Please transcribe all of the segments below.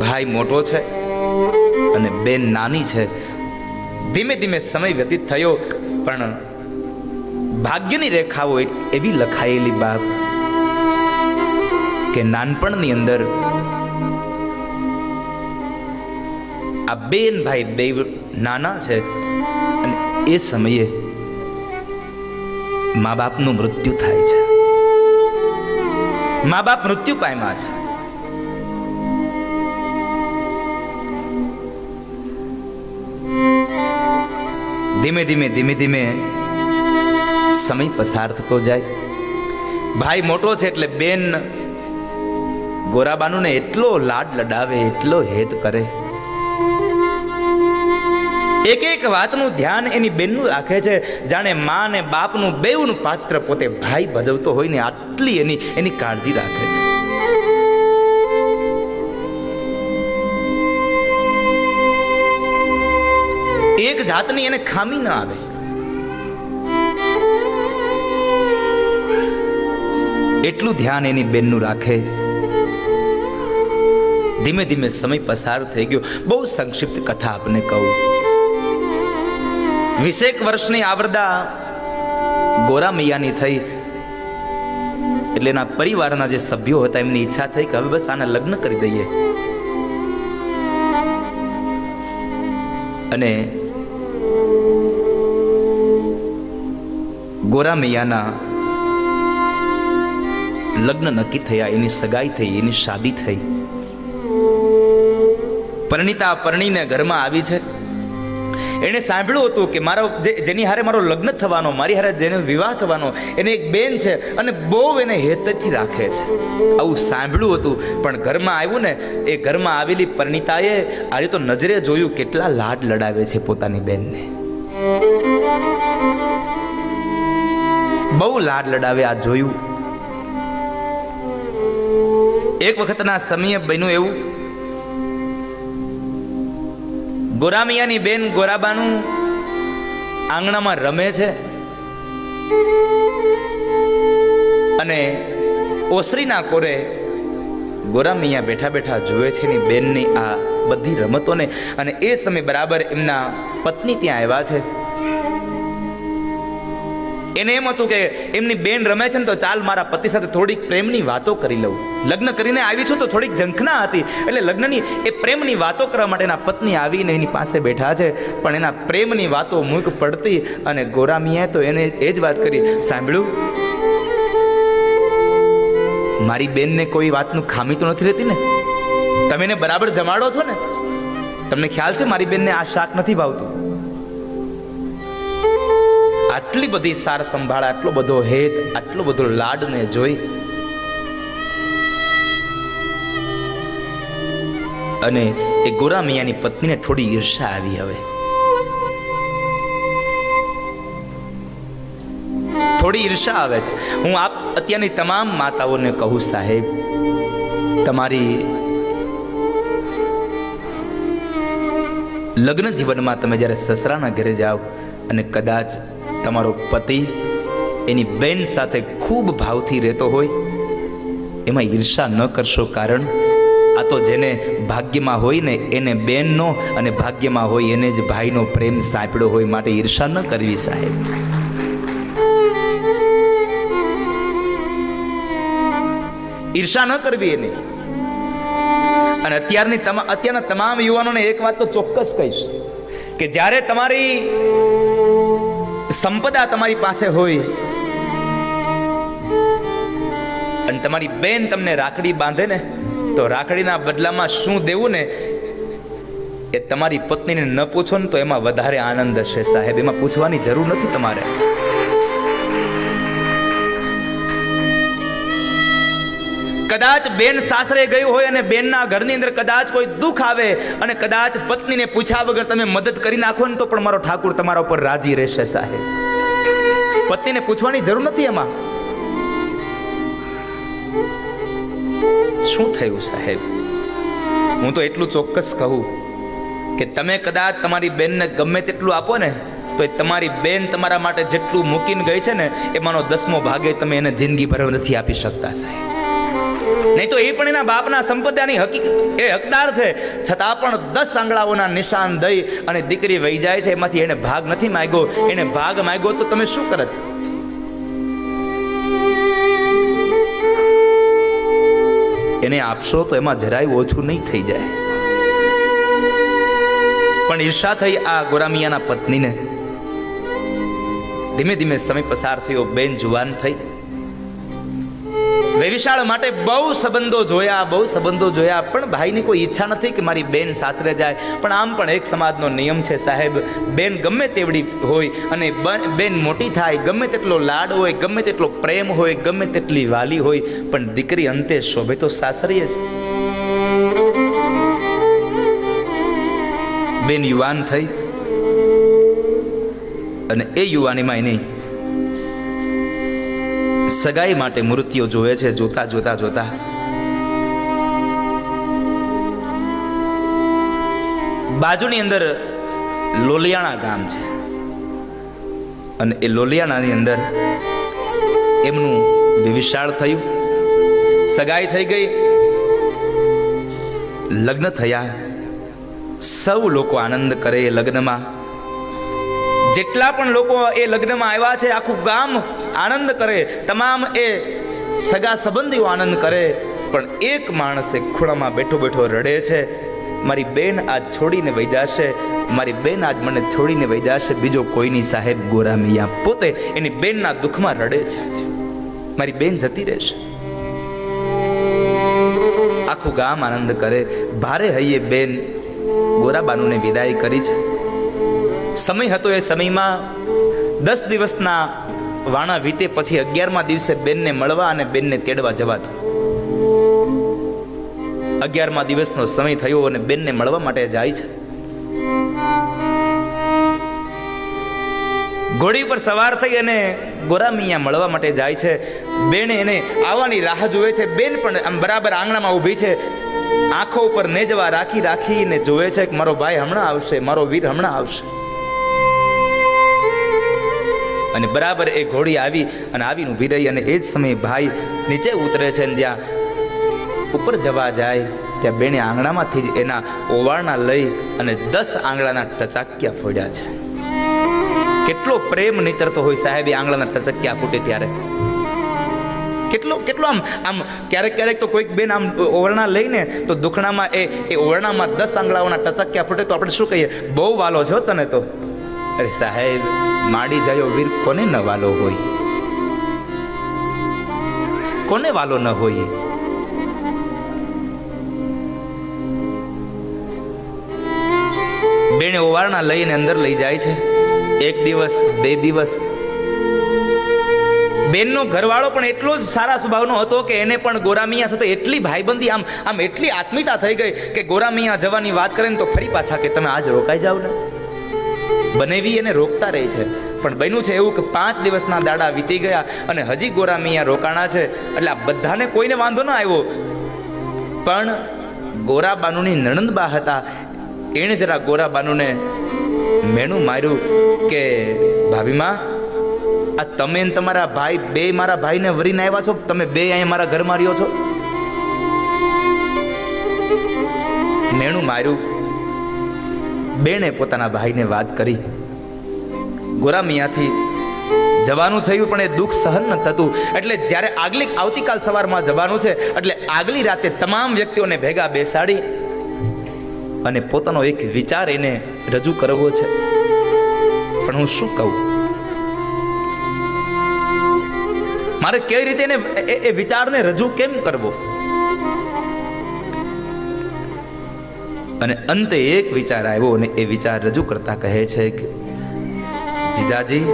ભાઈ મોટો છે અને બેન નાની છે. ધીમે ધીમે સમય વ્યતીત થયો, પણ ભાગ્યની રેખાઓ એવી લખાયેલી બાપ કે નાનપણની અંદર આ બેન ભાઈ બે નાના છે અને એ સમયે મા બાપનું મૃત્યુ થાય છે. મા બાપ મૃત્યુ પામ્યા છે. ધીમે ધીમે ધીમે ધીમે સમય પસાર થતો જાય. ભાઈ મોટો છે એટલે બેન ગોરાબાનુને એટલો લાડ લડાવે, એટલો હેત કરે. એક એક વાતનું ધ્યાન એની બેનનું રાખે છે. જાણે મા ને બાપનું બેવનું પાત્ર પોતે ભાઈ ભજવતો હોય ને આટલી એની એની કાળજી રાખે છે. એક જાતની એને ખામી ન આવે. એટલું ધ્યાન એની બેનનું રાખે. ધીમે ધીમે સમય પસાર થઈ ગયો. બહુ સંક્ષિપ્ત કથા આપને કહું. વીસેક વર્ષની આવરદા ગોરા મૈયાની થઈ. એટલે એના પરિવારના જે સભ્યો હતા, એમની ઈચ્છા થઈ કે હવે બસ આના લગ્ન કરી દઈએ. અને ગોરા મૈયાના લગ્ન નક્કી થયા, એની સગાઈ થઈ, એની શાદી થઈ. પરણિતા પરણીને ઘરમાં આવી છે. એણે સાંભળ્યું હતું કે મારો જેની હારે મારો લગ્ન થવાનો, મારી હારે જેને વિવાહ થવાનો, એને એક બેન છે અને બહુ એને હેતથી રાખે છે. આવું સાંભળ્યું હતું, પણ ઘરમાં આવ્યું ને, એ ઘરમાં આવેલી પરણિતાએ આજે તો નજરે જોયું કેટલા લાડ લડાવે છે પોતાની બેનને. બહુ લાડ લડાવે આ જોયું. એક વખતના સમયે બન્યું એવું. ગોરામિયાની બેન ગોરાબાનું આંગણામાં રમે છે. અને ઓસરીના કોરે ગોરામિયા બેઠા બેઠા જુએ છે એની બેનની આ બધી રમતોને. અને એ સમય બરાબર એમના પત્ની ત્યાં આવ્યા છે. એને એમ હતું કે એમની બેન રમે છે ને તો ચાલ મારા પતિ સાથે થોડીક પ્રેમની વાતો કરી લઉં. લગ્ન કરીને આવી છું તો થોડીક ઝંખના હતી. એટલે લગ્નની એ પ્રેમની વાતો કરવા માટે એના પત્ની આવીને એની પાસે બેઠા છે. પણ એના પ્રેમની વાતો મૂક પડતી અને ગોરામીએ તો એને એ જ વાત કરી, સાંભળ્યું? મારી બેનને કોઈ વાતનું ખામી તો નથી રહેતી ને? તમે એને બરાબર જમાડો છો ને? તમને ખ્યાલ છે મારી બેનને આ શાક નથી ભાવતું? આટલી બધી સાર સંભાળ, આટલો બધો હેત, આટલો બધો લાડને જોઈ. અને એ ગોરા મિયાની પત્નીને થોડી ઈર્ષા આવી હવે. થોડી ઈર્ષા આવે છે. હું આપ અત્યારની તમામ માતાઓને કહું સાહેબ, તમારી લગ્ન જીવનમાં તમે જ્યારે સસરાના ઘરે જાઓ અને કદાચ તમારો પતિ એની બેન સાથે ખૂબ ભાવથી રહેતો હોય, એમાં ઈર્ષા ન કરશો કારણ આ તો જેને ભાગ્યમાં હોય ને એને બેનનો અને ભાગ્યમાં હોય એને જ ભાઈનો પ્રેમ સાંપડ્યો હોય માટે ઈર્ષા ન કરવી સાહેબ. ઈર્ષા ન કરવી એની. અને અત્યારની અત્યારના તમામ યુવાનોને એક વાત તો ચોક્કસ કહીશ કે જ્યારે તમારી સંપદા તમારી પાસે હોય. અને તમારી બેન તમને રાખડી બાંધે ને, તો રાખડીના બદલામાં શું દેવું ને, એ તમારી પત્નીને ન પૂછો ને તો એમાં વધારે આનંદ હશે સાહેબ. એમાં પૂછવાની જરૂર નથી તમારે. કદાચ બેન સાસરે ગયું હોય અને બેનના ઘરની અંદર કદાચ કોઈ દુઃખ આવે અને કદાચ પત્નીને પૂછ્યા વગર તમે મદદ કરી નાખો ને તો પણ મારો ઠાકુર તમારા ઉપર રાજી રહેશે સાહેબ. પત્નીને પૂછવાની જરૂર નથી એમાં. શું થયું સાહેબ? હું તો એટલું ચોક્કસ કહું કે તમે કદાચ તમારી બેનને ગમે તેટલું આપો ને, તો એ તમારી બેન તમારા માટે જેટલું મૂકીને ગઈ છે ને, એમાંનો દસમો ભાગે તમે એને જિંદગી ભર નથી આપી શકતા સાહેબ. નહીં તો એ પણ એના બાપના સંપત્તિની હકીકત એ હકદાર છે. છતાં પણ દસ આંગળાઓના નિશાન દઈ અને દીકરી વહી જાય છે. એમાંથી એને ભાગ નથી માગ્યો. એને ભાગ માગ્યો તો તમે શું કરત એને આપશો તો એમાં જરાય ઓછું નહીં થઈ જાય. પણ ઈર્ષા થઈ આ ગોરામિયાના પત્નીને. ધીમે ધીમે સમય પસાર થયો. બેન જુવાન થઈ. વેવિશાળ માટે બહુ સંબંધો જોયા, બહુ સંબંધો જોયા. પણ ભાઈની કોઈ ઈચ્છા નથી કે મારી બેન સાસરે જાય. પણ આમ પણ એક સમાજનો નિયમ છે સાહેબ, બેન ગમે તેવડી હોય અને બેન મોટી થાય, ગમે તેટલો લાડ હોય, ગમે તેટલો પ્રેમ હોય, ગમે તેટલી વાલી હોય, પણ દીકરી અંતે શોભે તો સાસરીએ જ. બેન યુવાન થઈ અને એ યુવાનીમાં એની સગાઈ માટે મૃત્યુ જોવે છે, જોતા જોતા જોતા. બાજુની અંદર લોલિયાણા ગામ છે. અને એ લોલિયાણાની અંદર એમનું વિવિશાળ થયું. સગાઈ થઈ ગઈ. લગ્ન થયા. સૌ લોકો આનંદ કરે એ લગ્નમાં. જેટલા પણ લોકો એ લગ્નમાં આવ્યા છે, આખું ગામ આનંદ કરે, તમામ એ સગા સંબંધીઓ આનંદ કરે, પણ એક માણસ ખૂણામાં બેઠો બેઠો રડે છે. મારી બેન આજ છોડીને વૈદાશે મારી બેન આજ મને છોડીને વૈદાશે બીજો કોઈની સાહેબ ગોરા મિયા પોતે એની બેનના દુઃખમાં રડે છે આજે. મારી બેન જતી રહેશે. આખું ગામ આનંદ કરે. ભારે હૈયે બેન ગોરાબાનુને વિદાય કરી છે. સમય હતો એ સમયમાં દસ દિવસના વાણા વીતે પછી અગિયારમા દિવસે બેનને મળવા અને બેનને તેડવા જવાતું. અગિયારમા દિવસનો સમય થયો અને બેનને મળવા માટે જાય છે. ઘોડી પર સવાર થઈ અને ગોરામિયા મળવા માટે જાય છે. બેને એને આવવાની રાહ જોવે છે. બેન પણ આમ બરાબર આંગણામાં ઊભી છે. આંખો ઉપર નેજવા રાખી રાખીને જોવે છે કે મારો ભાઈ હમણાં આવશે, મારો વીર હમણાં આવશે. અને બરાબર એ ઘોડી આવી અને આવીને ઊભી રહી અને એ જ સમયે ભાઈ નીચે ઉતરે છે અને જ્યાં ઉપર જવા જાય, ત્યાં બેને આંગણામાંથી જ એના ઓવાળના લઈ અને દસ આંગળાના ટચાક્યા ફોડ્યા છે. કેટલો પ્રેમ નીતરતો હોય સાહેબ એ આંગળાના ટચક્યા ફૂટે ત્યારે. કેટલો કેટલો આમ આમ ક્યારેક ક્યારેક તો કોઈક બેન આમ ઓરણા લઈને તો દુખણામાં એ એ ઓવરણામાં દસ આંગળાઓના ટચક્યા ફૂટે તો આપણે શું કહીએ? બહુ વાલો છો તને તો. અરે સાહેબ, માડી જાયો વીર કોને ન વાલો હોય? કોને વાલો ન હોય? બેને ઓવારણા લઈને અંદર લઈ જાય છે. એક દિવસ, બે દિવસ. બેનનો ઘરવાળો પણ એટલો જ સારા સ્વભાવનો હતો કે એને પણ ગોરામિયા સાથે એટલી ભાઈબંધી, આમ આમ એટલી આત્મીતા થઈ ગઈ કે ગોરામિયા જવાની વાત કરે ને તો ફરી પાછા કે તમે આજ રોકાઈ જાવ ને? બનેવી એને રોકતા રહે છે. પણ બન્યું છે એવું કે પાંચ દિવસના દાડા વીતી ગયા અને હજી ગોરા મિયા રોકાણા છે. એટલે આ બધાને કોઈને વાંધો ન આવ્યો. પણ ગોરાબાનુની નણંદબા હતા. એણે જરા ગોરાબાનુને મેણું માર્યું કે ભાભીમાં આ તમે તમારા ભાઈ, બે મારા ભાઈને વરીને આવ્યા છો? તમે બે અહીંયા મારા ઘરમાં રહ્યો છો? મેણું માર્યું. બેણે પોતાના ભાઈને વાત કરી. ગોરામિયાથી જવાનું થયું, પણ એ દુઃખ સહન ન થતું. એટલે જ્યારે આગલી આવતીકાલ સવારમાં જવાનું છે, એટલે આગલી રાતે તમામ વ્યક્તિઓને ભેગા બેસાડી અને પોતાનો એક વિચાર એને રજૂ કરવો છે. પણ હું શું કહું? મારે કઈ રીતે એને એ વિચારને રજૂ કેમ કરવો? અને અંતે એક વિચાર આવ્યો અને એ વિચાર રજૂ કરતા કહે છે કે જીજાજી.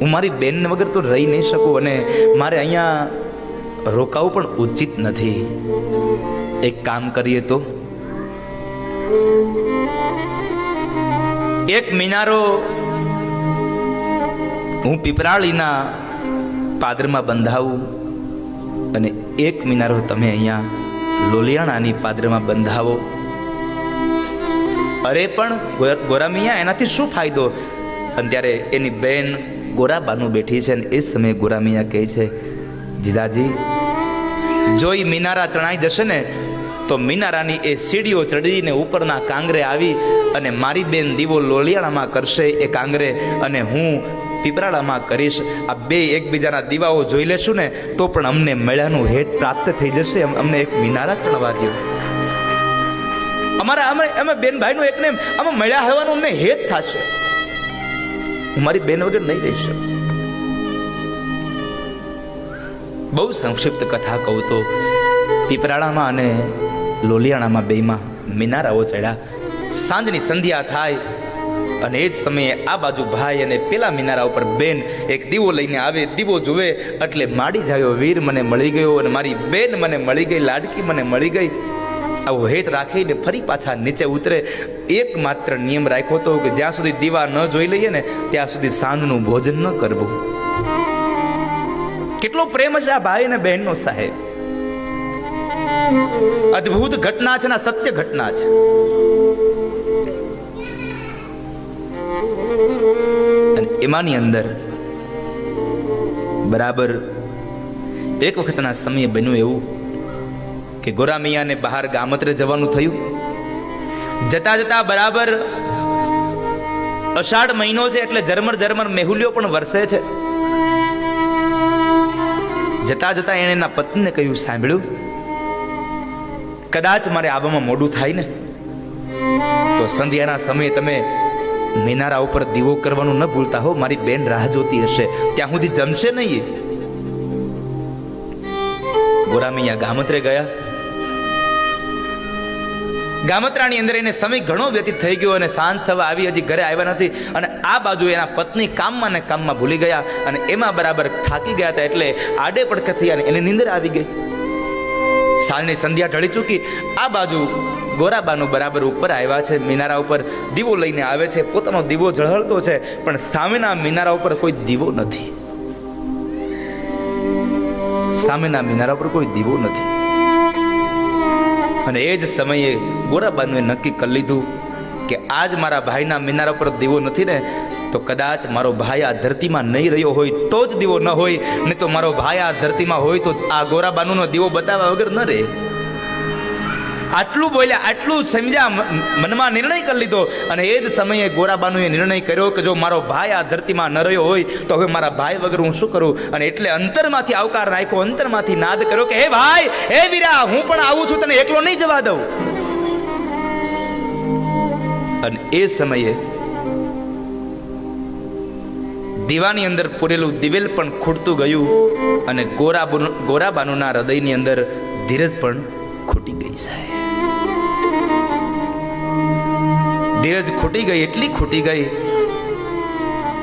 હું મારી બેન વગર તો રહી નહીં શકું અને મારે અહીંયા રોકાવું પણ ઉચિત નથી. એક કામ કરીએ તો. એક મિનારો હું પીપરાળીના પાદરમાં બંધાવું અને એક મિનારો તમે અહીંયા લોલિયાણાની પાદરમાં બંધાવો. અરે પણ ગોરામિયા, એનાથી શું ફાયદો? અને ત્યારે એની બેન ગોરાબાનું બેઠી છે ને એ સમયે ગોરામિયા કહે છે જીજાજી જો એ મિનારા ચણાઈ જશે ને, તો મિનારાની એ સીડીઓ ચડીને ઉપરના કાંગરે આવી અને મારી બેન દીવો લોલિયાણામાં કરશે એ કાંગરે અને હું પીપરાળામાં કરીશ. આ બે એકબીજાના દીવાઓ જોઈ લેશું ને, તો પણ અમને મેળાનું હેત પ્રાપ્ત થઈ જશે. અમને એક મિનારા ચણવા દો અમારા અમે અમે બેન ભાઈનું એકને અમે મળ્યા હોવાનું અમને હેત થશે. હું મારી બેન વગર નહીં રહી શકું. બહુ સંક્ષિપ્ત કથા કહું તો પીપરાળામાં અને લોલિયાણામાં બેમાં મિનારાઓ ચડ્યા. સાંજની સંધ્યા થાય અને એ જ સમયે આ બાજુ ભાઈ અને પેલા મિનારા ઉપર બેન એક દીવો લઈને આવે, દીવો જુએ, એટલે માડી જાયો વીર મને મળી ગયો અને મારી બેન મને મળી ગઈ, લાડકી મને મળી ગઈ. આવો હેત રાખીને ફરી પાછા નીચે ઉતરે. એકમાત્ર નિયમ રાખ્યો હતો કે જ્યાં સુધી દીવા ન જોઈ લઈએ ને, ત્યાં સુધી સાંજનું ભોજન ન કરવું. કેટલો પ્રેમ છે આ ભાઈ અને બહેનનો સાહેબ. અદ્ભુત ઘટના છે ને સત્ય ઘટના છે. અને એમાંની અંદર બરાબર એક વખતના સમયે બન્યું એવું કે ગોરામિયાને બહાર ગામત્રે જવાનું થયું? જતા જતા બરાબર અષાઢ મહિનો છે એટલે ઝરમર ઝરમર મેહુલિયો પણ વરસે છે. જતા જતા એણે એના પત્નીને કહ્યું, સાંભળ્યું? કદાચ મારે આવવામાં મોડું થાય ને? તો સંધ્યાના સમયે તમે મિનારા ઉપર દીવો કરવાનું ન ભૂલતા હો, મારી બેન રાહ જોતી હશે. ત્યાં સુધી જમશે નહીં. ગોરામૈયા ગામત્રે ગયા. ગામત્રાની અંદર એને સમય ઘણો વ્યતીત થઈ ગયો અને શાંત થવા આવી. હજી ઘરે આવ્યા નથી અને આ બાજુ એના પત્ની કામમાં ને કામમાં ભૂલી ગયા અને એમાં બરાબર થાકી ગયા હતા એટલે આડે પડખે થઈ અને એને નીંદર આવી ગઈ. સાંજની સંધ્યા ઢળી ચૂકી. આ બાજુ ગોરાબાનું બરાબર ઉપર આવ્યા છે, મિનારા ઉપર દીવો લઈને આવે છે. પોતાનો દીવો ઝળહળતો છે, પણ સામેના મિનારા ઉપર કોઈ દીવો નથી. સામેના મિનારા ઉપર કોઈ દીવો નથી. અને એ જ સમયે ગોરાબાનુએ નક્કી કરી લીધું કે આજ મારા ભાઈના મિનારા પર દીવો નથી ને, તો કદાચ મારો ભાઈ આ ધરતીમાં નહીં રહ્યો હોય તો જ દીવો ન હોય, નહીં તો મારો ભાઈ આ ધરતીમાં હોય તો આ ગોરાબાનુનો દીવો બતાવવા વગર ન રહે. આટલું બોલ્યા, આટલું સમજ્યા મનમાં નિર્ણય કરી લીધો અને એ જ સમયે ગોરાબાનુએ નિર્ણય કર્યો કે જો મારો ભાઈ આ ધરતીમાં ન રહ્યો હોય, તો હવે મારા ભાઈ વગર હું શું કરું? અને એટલે અંતરમાંથી આવકાર નાખ્યો, અંતરમાંથી નાદ કર્યો કે, હે ભાઈ, હે વીરા, હું પણ આવું છું, તને એકલો નહીં જવા દઉં. અને એ સમયે દીવાની અંદર પૂરેલું દિવેલ પણ ખૂટતું ગયું અને ગોરાબાનુ, ગોરાબાનુના હૃદયની અંદર ધીરજ પણ ખૂટી ગઈ સાહેબ. ધીરજ ખૂટી ગઈ, એટલી ખૂટી ગઈ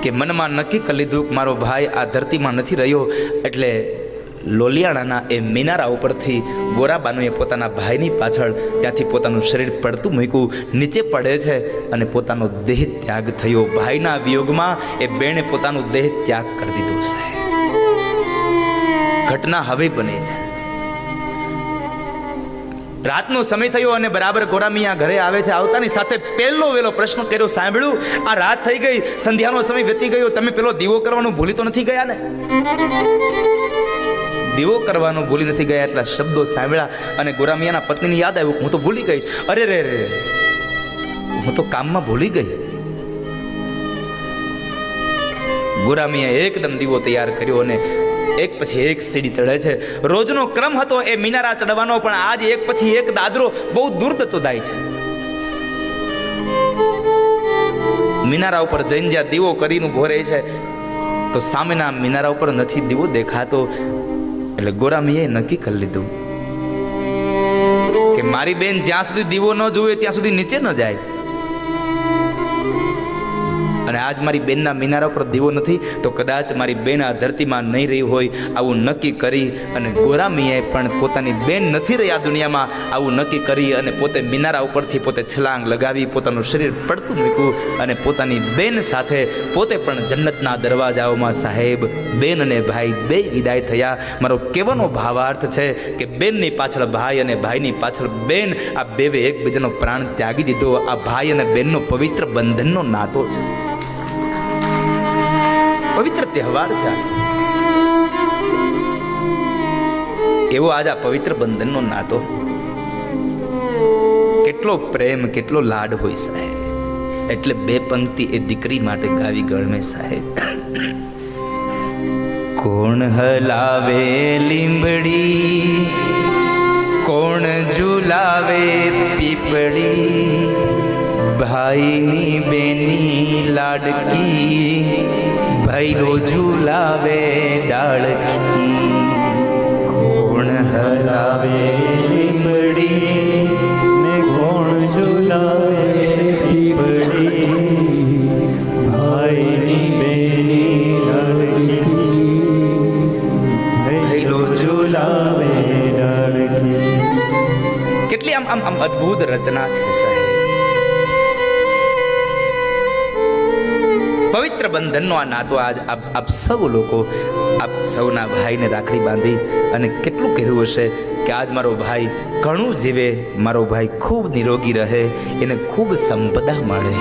કે મનમાં નક્કી કરી લીધું કે મારો ભાઈ આ ધરતીમાં નથી રહ્યો. એટલે લોલિયાણાના એ મિનારા ઉપરથી ગોરાબાનુએ પોતાના ભાઈની પાછળ ત્યાંથી પોતાનું શરીર પડતું મૂક્યું. નીચે પડે છે અને પોતાનો દેહ ત્યાગ થયો. ભાઈના વિયોગમાં એ બેણે પોતાનું દેહ ત્યાગ કરી દીધો સાહેબ. ઘટના હવે બની છે. રાતનો સમય થયો અને બરાબર ગોરામિયા ઘરે આવે છે. આવતાની સાથે પહેલો વેલો પ્રશ્ન કર્યો, સાંભળ્યું? આ રાત થઈ ગઈ. સંધ્યાનો સમય વીતી ગયો. તમે પેલો દીવો કરવાનું ભૂલી તો નથી ગયા ને? દીવો કરવાનું ભૂલી નથી ગયા એટલા શબ્દો સાંભળ્યા અને ગોરામિયાના પત્નીને યાદ આવ્યું હું તો ભૂલી ગઈ. અરે રે રે હું તો કામમાં ભૂલી ગઈ. ગોરામિયા એકદમ દીવો તૈયાર કર્યો અને એક પછી એક સીડી ચડે છે. રોજનો ક્રમ હતો એ મિનારા ચડવાનો, પણ આજ એક પછી એક દાદરો બહુ દૂર જતો જાય છે. મિનારા ઉપર જઈને જ્યાં દીવો કરીને ઊભો રહે છે, તો સામેના મિનારા ઉપર નથી દીવો દેખાતો. એટલે ગોરામીએ નક્કી કરી લીધું કે મારી બેન જ્યાં સુધી દીવો ન જોવે ત્યાં સુધી નીચે ન જાય. અને આજ મારી બેનના મિનારા પર દીવો નથી, તો કદાચ મારી બેન આ ધરતીમાં નહીં રહી હોય, આવું નક્કી કરી અને ગોરામીએ પણ પોતાની બેન નથી રહી આ દુનિયામાં, આવું નક્કી કરી અને પોતે મિનારા ઉપરથી પોતે છલાંગ લગાવી, પોતાનું શરીર પડતું મૂક્યું અને પોતાની બેન સાથે પોતે પણ જન્નતના દરવાજાઓમાં સાહેબ, બેન અને ભાઈ બે વિદાય થયા. મારો કહેવાનો ભાવાર્થ છે કે બેનની પાછળ ભાઈ અને ભાઈની પાછળ બેન, આ બેવે એકબીજાનો પ્રાણ ત્યાગી દીધો. આ ભાઈ અને બેનનો પવિત્ર બંધનનો નાતો છે. પવિત્ર તહેવાર છે. એવો આજ આ પવિત્ર બંધનનો નાતો. કેટલો પ્રેમ, કેટલો લાડ હોય સાહેબ. એટલે બે પંક્તિ એ દીકરી માટે ગાવી ગળમે સાહેબ. કોણ હલાવે લીંબડી? કોણ ઝુલાવે પીપળી? ભાઈની બેની લાડકી? ભાઈલો ઝુલાવે ડાળખી કોણ હલાવે લીંબડી ને કોણ ઝુલાવે પીપળી ભાઈની બેની લાડકી ભૈલો ઝુલાવે લાડકી કેટલી આમ આમ આમ અદ્ભુત રચના છે સાહેબ. પવિત્ર બંધનનો આ નાતો આજ આપ સૌ લોકો, આપ સૌના ભાઈને રાખડી બાંધી અને કેટલું કહેવું હશે કે આજ મારો ભાઈ ઘણું જીવે, મારો ભાઈ ખૂબ નિરોગી રહે, એને ખૂબ સંપદા મળે.